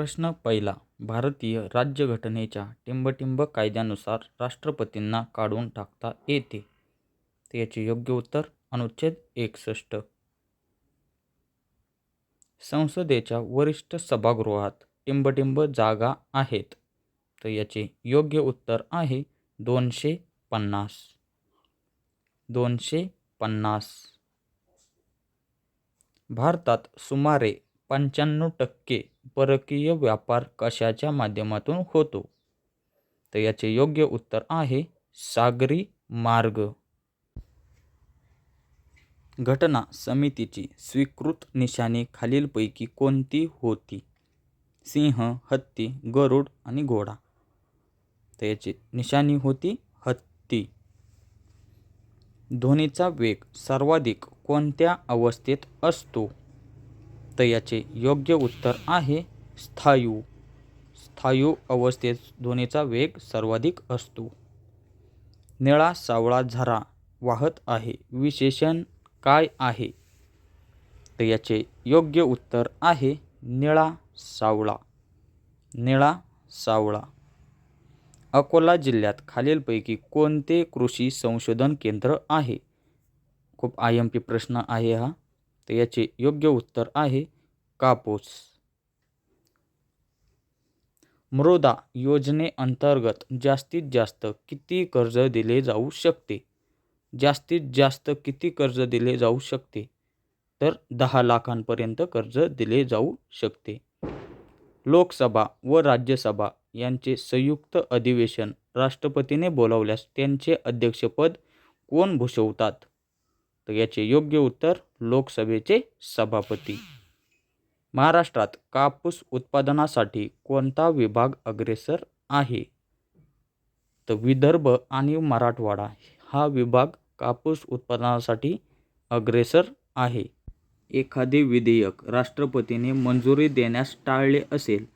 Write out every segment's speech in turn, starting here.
प्रश्न पहिला भारतीय राज्यघटनेच्या टिंबटिंब कायद्यानुसार राष्ट्रपतींना काढून टाकता येते. तर याचे योग्य उत्तर अनुच्छेद एकसष्ट. संसदेच्या वरिष्ठ सभागृहात टिंबटिंब जागा आहेत. तर याचे योग्य उत्तर आहे दोनशे पन्नास. दोनशे पन्नास. भारतात सुमारे पंच्याण्णव टक्के परकीय व्यापार कशाच्या माध्यमातून होतो? तर याचे योग्य उत्तर आहे सागरी मार्ग. घटना समितीची स्वीकृत निशाणी खालीलपैकी कोणती होती? सिंह हत्ती गरुड आणि घोडा. तर याची निशाणी होती हत्ती. ध्वनीचा वेग सर्वाधिक कोणत्या अवस्थेत असतो? तर याचे योग्य उत्तर आहे स्थायू. स्थायू अवस्थेत ध्वनीचा वेग सर्वाधिक असतो. निळा सावळा झरा वाहत आहे. विशेषण काय आहे? तर याचे योग्य उत्तर आहे निळा सावळा. निळा सावळा. अकोला जिल्ह्यात खालीलपैकी कोणते कृषी संशोधन केंद्र आहे? खूप आय एम पी प्रश्न आहे हा. तर याचे योग्य उत्तर आहे कापूस. मृदा योजनेअंतर्गत जास्तीत जास्त किती कर्ज दिले जाऊ शकते? जास्तीत जास्त किती कर्ज दिले जाऊ शकते? तर दहा लाखांपर्यंत कर्ज दिले जाऊ शकते. लोकसभा व राज्यसभा यांचे संयुक्त अधिवेशन राष्ट्रपतीने बोलावल्यास त्यांचे अध्यक्षपद कोण भूषवतात? तर याचे योग्य उत्तर लोकसभेचे सभापती. महाराष्ट्रात कापूस उत्पादनासाठी कोणता विभाग अग्रेसर आहे? तर विदर्भ आणि मराठवाडा हा विभाग कापूस उत्पादनासाठी अग्रेसर आहे. एखादे विधेयक राष्ट्रपतीने मंजुरी देण्यास टाळले असेल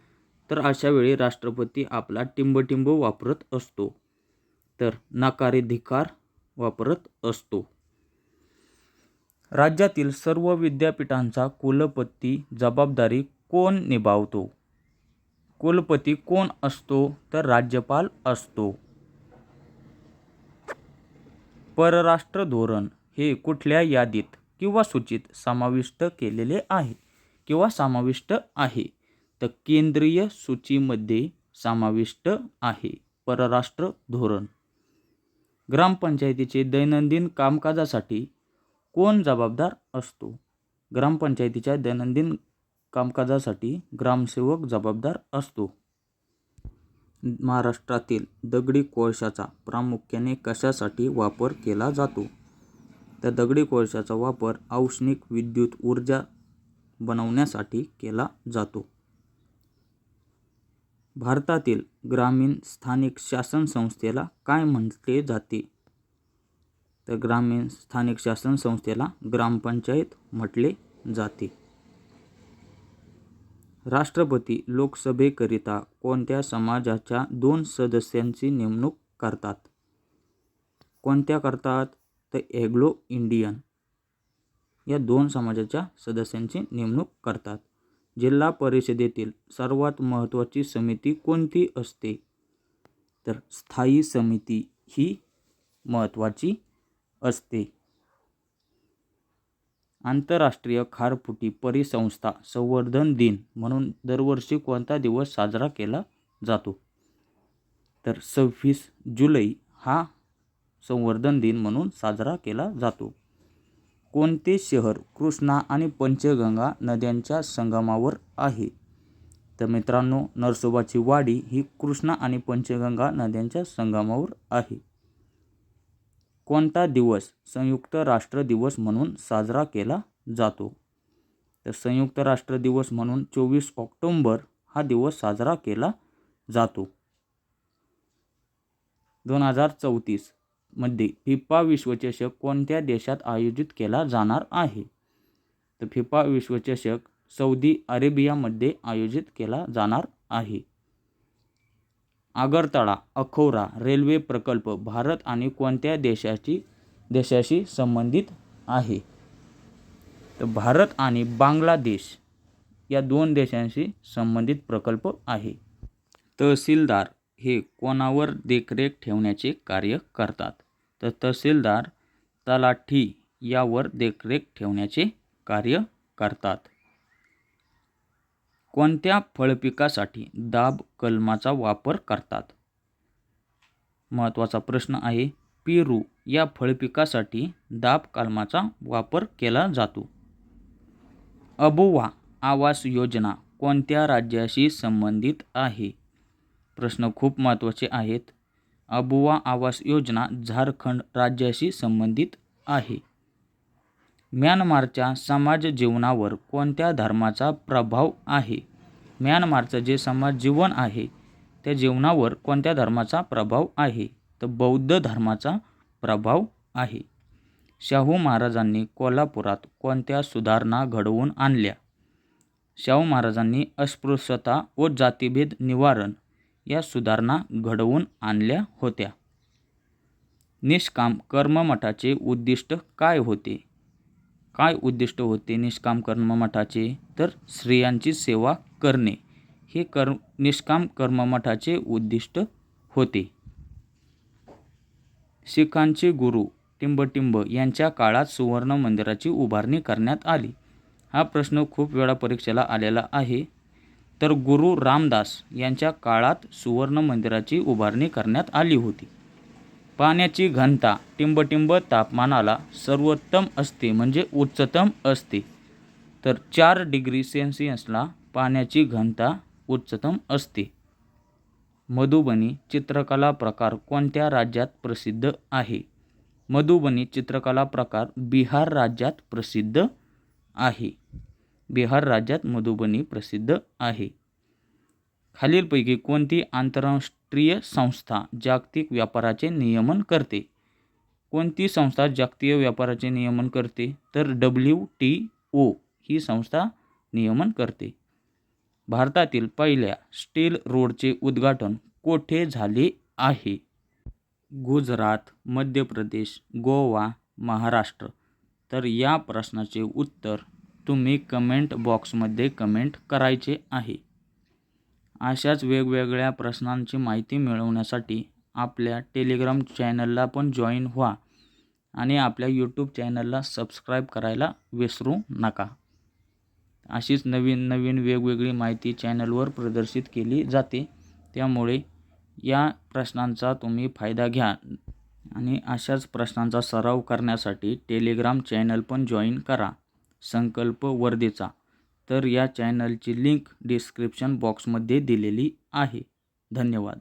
तर अशा वेळी राष्ट्रपती आपला टिंबटिंब वापरत असतो तर नकाराधिकार वापरत असतो. राज्यातील सर्व विद्यापीठांचा कुलपती जबाबदारी कोण निभावतो? कुलपती कोण असतो तर राज्यपाल असतो. परराष्ट्र धोरण हे कुठल्या यादीत किंवा सूचीत समाविष्ट केलेले आहे किंवा समाविष्ट आहे? तर केंद्रीय सूचीमध्ये समाविष्ट आहे परराष्ट्र धोरण. ग्रामपंचायतीचे दैनंदिन कामकाजासाठी कोण जबाबदार असतो? ग्रामपंचायतीच्या दैनंदिन कामकाजासाठी ग्रामसेवक जबाबदार असतो. महाराष्ट्रातील दगडी कोळशाचा प्रामुख्याने कशासाठी वापर केला जातो? तर दगडी कोळशाचा वापर औष्णिक विद्युत ऊर्जा बनवण्यासाठी केला जातो. भारतातील ग्रामीण स्थानिक शासन संस्थेला काय म्हटले जाते? तर ग्रामीण स्थानिक शासन संस्थेला ग्रामपंचायत म्हटले जाते. राष्ट्रपती लोकसभेकरिता कोणत्या समाजाच्या दोन सदस्यांची नेमणूक करतात? कोणत्या करतात? तर एग्लो इंडियन या दोन समाजाच्या सदस्यांची नेमणूक करतात. जिल्हा परिषदेतील सर्वात महत्त्वाची समिती कोणती असते? तर स्थायी समिती ही महत्त्वाची असते. आंतरराष्ट्रीय खारफुटी परिसंस्था संवर्धन दिन म्हणून दरवर्षी कोणता दिवस साजरा केला जातो? तर सव्वीस जुलै हा संवर्धन दिन म्हणून साजरा केला जातो. कोणते शहर कृष्णा आणि पंचगंगा नद्यांच्या संगमावर आहे? तर मित्रांनो नरसोबाची वाडी ही कृष्णा आणि पंचगंगा नद्यांच्या संगमावर आहे. कोणता दिवस संयुक्त राष्ट्र दिवस म्हणून साजरा केला जातो? तर संयुक्त राष्ट्र दिवस म्हणून चोवीस ऑक्टोंबर हा दिवस साजरा केला जातो. दोन हजार चौतीसमध्ये फिफा विश्वचषक कोणत्या देशात आयोजित केला जाणार आहे? तर फिफा विश्वचषक सौदी अरेबियामध्ये आयोजित केला जाणार आहे. आगरतळा अखौरा रेल्वे प्रकल्प भारत आणि कोणत्या देशाची देशाशी संबंधित आहे? तर भारत आणि बांगलादेश या दोन देशांशी संबंधित प्रकल्प आहे. तहसीलदार हे कोणावर देखरेख ठेवण्याचे कार्य करतात? तर तहसीलदार तलाठी यावर देखरेख ठेवण्याचे कार्य करतात. कोणत्या फळपिकासाठी दाब कलमाचा वापर करतात? महत्त्वाचा प्रश्न आहे पेरू या फळपिकासाठी दाब कलमाचा वापर केला जातो. अबुवा आवास योजना कोणत्या राज्याशी संबंधित आहे? प्रश्न खूप महत्त्वाचे आहेत. अबुवा आवास योजना झारखंड राज्याशी संबंधित आहे. म्यानमारच्या समाज जीवनावर कोणत्या धर्माचा प्रभाव आहे? म्यानमारचं जे समाज जीवन आहे त्या जीवनावर कोणत्या धर्माचा प्रभाव आहे? तर बौद्ध धर्माचा प्रभाव आहे. शाहू महाराजांनी कोल्हापुरात कोणत्या सुधारणा घडवून आणल्या? शाहू महाराजांनी अस्पृश्यता व जातीभेद निवारण या सुधारणा घडवून आणल्या होत्या. निष्काम कर्ममठाचे उद्दिष्ट काय होते? काय उद्दिष्ट होते निष्काम कर्ममठाचे? तर स्त्रियांची सेवा करणे. हे कर निष्काम कर्ममठाचे उद्दिष्ट होते. शिखांचे गुरु टिंबटिंब यांच्या काळात सुवर्ण मंदिराची उभारणी करण्यात आली. हा प्रश्न खूप वेळा परीक्षेला आलेला आहे. तर गुरु रामदास यांच्या काळात सुवर्ण मंदिराची उभारणी करण्यात आली होती. पाण्याची घनता टिंबटिंब तापमानाला सर्वोत्तम असते म्हणजे उच्चतम असते. तर चार डिग्री सेल्सिअसला पाण्याची घनता उच्चतम असते. मधुबनी चित्रकला प्रकार कोणत्या राज्यात प्रसिद्ध आहे? मधुबनी चित्रकला प्रकार बिहार राज्यात प्रसिद्ध आहे. बिहार राज्यात मधुबनी प्रसिद्ध आहे. खालीलपैकी कोणती आंतरराष्ट्रीय संस्था जागतिक व्यापाराचे नियमन करते? कोणती संस्था जागतिक व्यापाराचे नियमन करते? तर डब्ल्यू टी ओ ही संस्था नियमन करते. भारतातील पहिल्या स्टील रोडचे उद्घाटन कोठे झाले आहे? गुजरात मध्य प्रदेश गोवा महाराष्ट्र. तर या प्रश्नाचे उत्तर तुम्ही कमेंट बॉक्समध्ये कमेंट करायचे आहे. अशाच वेगवेगळ्या प्रश्नांची माहिती मिळवण्यासाठी आपल्या टेलिग्राम चॅनलला पण जॉईन व्हा आणि आपल्या यूट्यूब चॅनलला सबस्क्राईब करायला विसरू नका. अशीच नवीन नवीन वेगवेगळी माहिती चॅनलवर प्रदर्शित केली जाते. त्यामुळे या प्रश्नांचा तुम्ही फायदा घ्या आणि अशाच प्रश्नांचा सराव करण्यासाठी टेलिग्राम चॅनल पण जॉईन करा. संकल्प वर्धेचा. तर या चॅनलची लिंक डिस्क्रिप्शन बॉक्समध्ये दिलेली आहे. धन्यवाद.